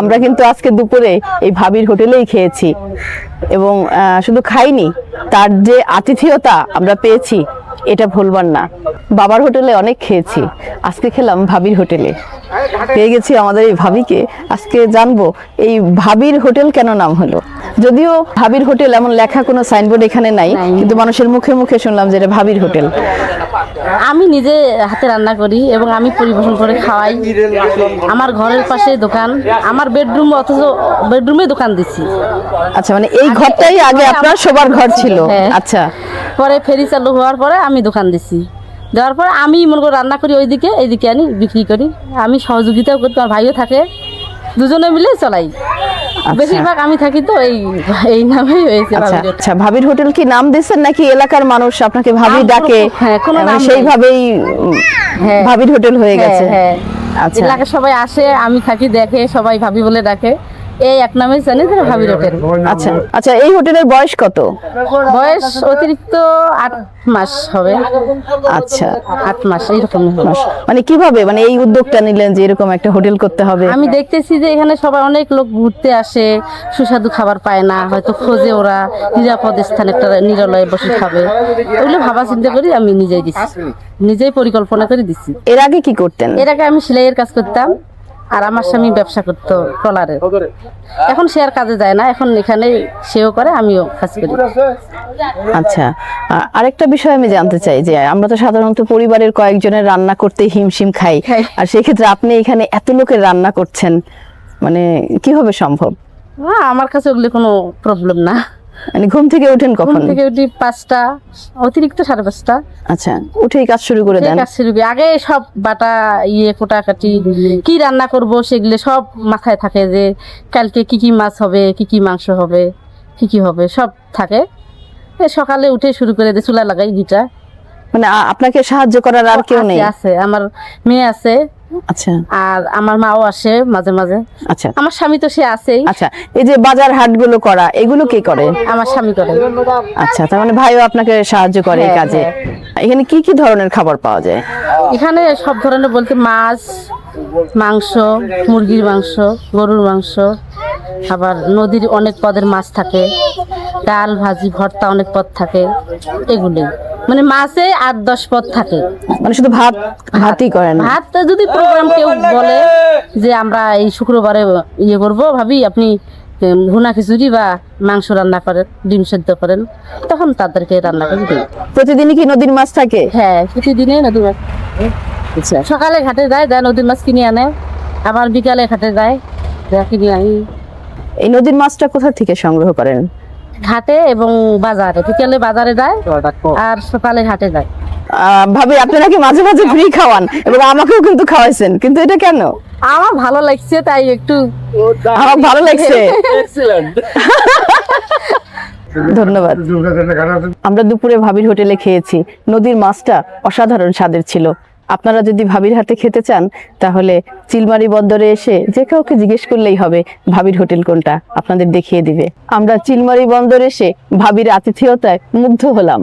আমরা কিন্তু আজকে দুপুরে এই ভাবির হোটেলেই খেয়েছি। এবং শুধু খাইনি, তার যে আতিথেয়তা আমরা পেয়েছি, এটা ভুলবার না। বাবার হোটেলে অনেক খেয়েছি, আজকে খেলাম ভাবির হোটেলে। পেয়ে গেছি আমাদের এই ভাবিকে। আজকে জানব, এই ভাবির হোটেল কেন নাম হলো? যদিও ভাবির হোটেল এমন লেখা কোনো সাইনবোর্ড এখানে নাই। কিন্তু মানুষের মুখে মুখে শুনলাম যে এটা ভাবির হোটেল। আমি নিজে হাতে রান্না করি এবং আমি পরিবেশন করে খাওয়াই। আমার ঘরের পাশে দোকান আমার বেডরুম অথচ বেডরুমে দোকান দিচ্ছি আচ্ছা মানে এই ঘরটাই আগে আপনার সবার ঘর ছিল? হ্যাঁ। আচ্ছা। পরে ফেরি চালু হওয়ার পরে আমি দোকান দিচ্ছি দেওয়ার পরে আমি মনে করি রান্না করি ওইদিকে এইদিকে আনি বিক্রি করি। আমি সহযোগিতাও করি আমার ভাইও থাকে। দুজনে মিলে চলাই। বেশিরভাগ আমি থাকি তো এই এই নামেই হয়েছে আচ্ছা ভাবির হোটেল। আচ্ছা ভাবির হোটেল কি নাম দিয়েছেন নাকি এলাকার মানুষ? আপনাকে ভাবি ডাকে হ্যাঁ, মানে সেইভাবেই হ্যাঁ। ভাবির হোটেল হয়ে গেছে। হ্যাঁ। আচ্ছা। এলাকার সবাই আসে আমি থাকি দেখে সবাই ভাবি বলে ডাকে। এই এক নামে জানি যে ভাবির হোটেল আচ্ছা আচ্ছা এই হোটেলের বয়স কত? বয়স অতিরিক্ত আট মাস হবে। আচ্ছা। আট মাস এইরকম। হবে। মানে কীভাবে? মানে এই উদ্যোগটা নিলেন যে এরকম একটা হোটেল করতে হবে? আমি দেখতেছি যে এখানে সবাই অনেক লোক ঘুরতে আসে সুস্বাদু খাবার পায় না হয়তো খোঁজে ওরা নিরাপদ স্থানে একটা নিরলয়ে বসে খাবে। ওগুলো ভাবা চিন্তা করি আমি নিজেই দিচ্ছি নিজেই পরিকল্পনা করে দিচ্ছি এর আগে কি করতেন? এর আগে আমি সেলাইয়ের কাজ করতাম। আর আমার স্বামী ব্যবসা করতো ট্রলারের। এখন সে আর কাজে যায় না এখন এখানে সেও করে আমিও কাজ করি। আচ্ছা আরেকটা বিষয় আমি জানতে চাই যে আমরা তো সাধারণত পরিবারের কয়েকজনের রান্না করতে হিমশিম খাই। আর সেক্ষেত্রে আপনি এখানে এত লোকের রান্না করছেন মানে কীভাবে সম্ভব? না আমার কাছে ওগুলি কোনো প্রবলেম না। মানে ঘুম থেকে ওঠেন ঘুম কখন? থেকে উঠি পাঁচটা অতিরিক্ত সাড়ে পাঁচটা। আচ্ছা উঠেই কাজ শুরু করে দেন। কাজ শুরু করি। আগে সব বাটা ইয়ে কোটাকাটি কি রান্না করব সেগুলো সব মাথায় থাকে যে কালকে কি কি মাছ হবে কি কি মাংস হবে কি কি হবে সব থাকে। সকালে উঠে শুরু করে দিই চুলা লাগাই দুটা মানে আপনাকে সাহায্য করার আর কেউ নেই? আছে আমার মেয়ে আছে। আচ্ছা। আর আমার মাও আসে মাঝে মাঝে। আচ্ছা। আমার স্বামী তো সে আছেই। আচ্ছা এই যে বাজার হাটগুলো করা এগুলো কে করে? আমার স্বামী করে। আচ্ছা তার মানে ভাইও আপনাকে সাহায্য করে এই হ্যাঁ, কাজে। এখানে কি কি ধরনের খাবার পাওয়া যায়? এখানে সব ধরনের বলতে মাছ মাংস মুরগির মাংস গরুর মাংস আবার নদীর অনেক পদের মাছ থাকে। ডাল ভাজি ভর্তা অনেক পদ থাকে এগুলি। মানে মাছে আট দশ পদ থাকে। মানে শুধু ভাত ভাতই করেন ভাত যদি প্রোগ্রাম কেউ বলে যে আমরা এই শুক্রবারে ইয়ে করব ভাবি আপনি ভুনা খিচুড়ি বা মাংস রান্না করেন ডিম সেদ্ধ করেন তখন তাদেরকে রান্না করে দিই। প্রতিদিনই কি নদীর মাছ থাকে? হ্যাঁ প্রতিদিনে নদীর মাছ। আচ্ছা। সকালে ঘাটে যায় যায় নদীর মাছ কিনে আনে আবার বিকালে ঘাটে যায় কিনে আনি। এই নদীর মাছটা কোথা থেকে সংগ্রহ করেন? ঘাটে এবং বাজারে। বিকালে বাজারে যায় আর সকালে ঘাটে যায়। ভাবি আপনি নাকি মাঝে মাঝে ফ্রি খাওয়ান? এবং আমাকেও কিন্তু খাওয়াইছেন। কিন্তু এটা কেন? আমার ভালো লাগছে তাই একটু আমার ভালো লাগছে। ধন্যবাদ। আমরা দুপুরে ভাবির হোটেলে খেয়েছি। নদীর মাছটা অসাধারণ স্বাদের ছিল। আপনারা যদি ভাবির হাতে খেতে চান, তাহলে চিলমারি বন্দরে এসে যে কাউকে জিজ্ঞেস করলেই হবে, ভাবির হোটেল কোনটা? আপনাদের দেখিয়ে দিবে। আমরা চিলমারি বন্দরে এসে ভাবির আতিথেয়তায় মুগ্ধ হলাম।